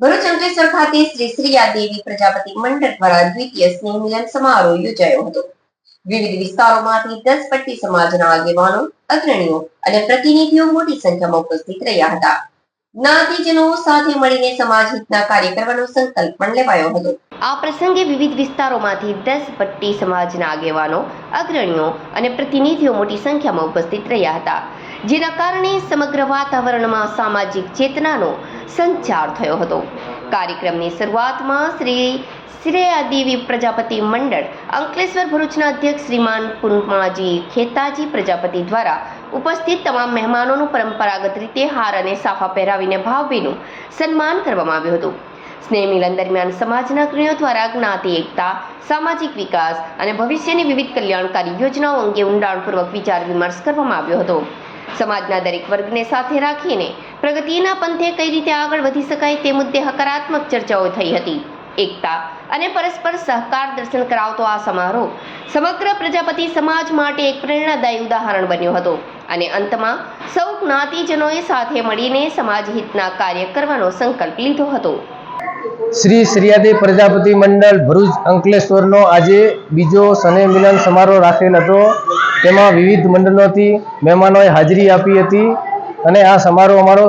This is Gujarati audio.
ભરૂચ અંકલેશ્વર ખાતે શ્રી શ્રીયા દેવી પ્રજાપતિ મંડળ દ્વારા દ્વિતીય સ્નેહ મિલન સમારોહ યોજાયો હતો. વિવિધ વિસ્તારોમાંથી દસ પટ્ટી સમાજના આગેવાનો, અગ્રણીઓ અને પ્રતિનિધિઓ મોટી સંખ્યામાં ઉપસ્થિત રહ્યા હતા. જ્ઞાતિજનો સાથે મળીને સમાજ હિતના કાર્ય કરવાનો સંકલ્પ પણ લેવાયો હતો. આ પ્રસંગે વિવિધ વિસ્તારોમાંથી દસ પટ્ટી સમાજના આગેવાનો, અગ્રણીઓ અને પ્રતિનિધિઓ મોટી સંખ્યામાં ઉપસ્થિત રહ્યા હતા. જેના કારણે સમગ્ર વાતાવરણમાં સામાજિક ચેતનાનો સંચાર થયો હતો. કાર્યક્રમની શરૂઆતમાં શ્રી શ્રેયાદેવી પ્રજાપતિ મંડળ, અંકલેશ્વર ભરૂચના અધ્યક્ષ શ્રીમાન પુનમાજી ખેતાજી પ્રજાપતિ દ્વારા ઉપસ્થિત તમામ મહેમાનોનું પરંપરાગત રીતે હાર અને સાફા પહેરાવીને ભાવભીનું સન્માન કરવામાં આવ્યું હતું. સ્નેહ મિલન દરમિયાન સમાજના અગ્રણીઓ દ્વારા જ્ઞાતિ, એકતા, સામાજિક વિકાસ અને ભવિષ્યની વિવિધ કલ્યાણકારી યોજનાઓ અંગે ઊંડાણપૂર્વક વિચાર વિમર્શ કરવામાં આવ્યો હતો. સમાજના દરેક વર્ગને સાથે રાખીને પ્રગતિના પંથે કઈ રીતે આગળ વધી શકાય તે મુદ્દે હકારાત્મક ચર્ચાઓ થઈ હતી. એકતા અને પરસ્પર સહકાર દર્શન કરાવતો આ સમારોહ સમગ્ર પ્રજાપતિ સમાજ માટે એક પ્રેરણાદાયી ઉદાહરણ બન્યો હતો અને અંતમાં સૌ જ્ઞાતિજનોએ સાથે મળીને સમાજ હિતના કાર્ય કરવાનો સંકલ્પ લીધો હતો. શ્રી શ્રીયાદી પ્રજાપતિ મંડળ ભરૂચ અંકલેશ્વરનો આજે બીજો સને મિલન સમારોહ રાખેલ હતો. તેમાં વિવિધ મંડળોથી મહેમાનોએ હાજરી આપી હતી અને આ સમારોહ અમારો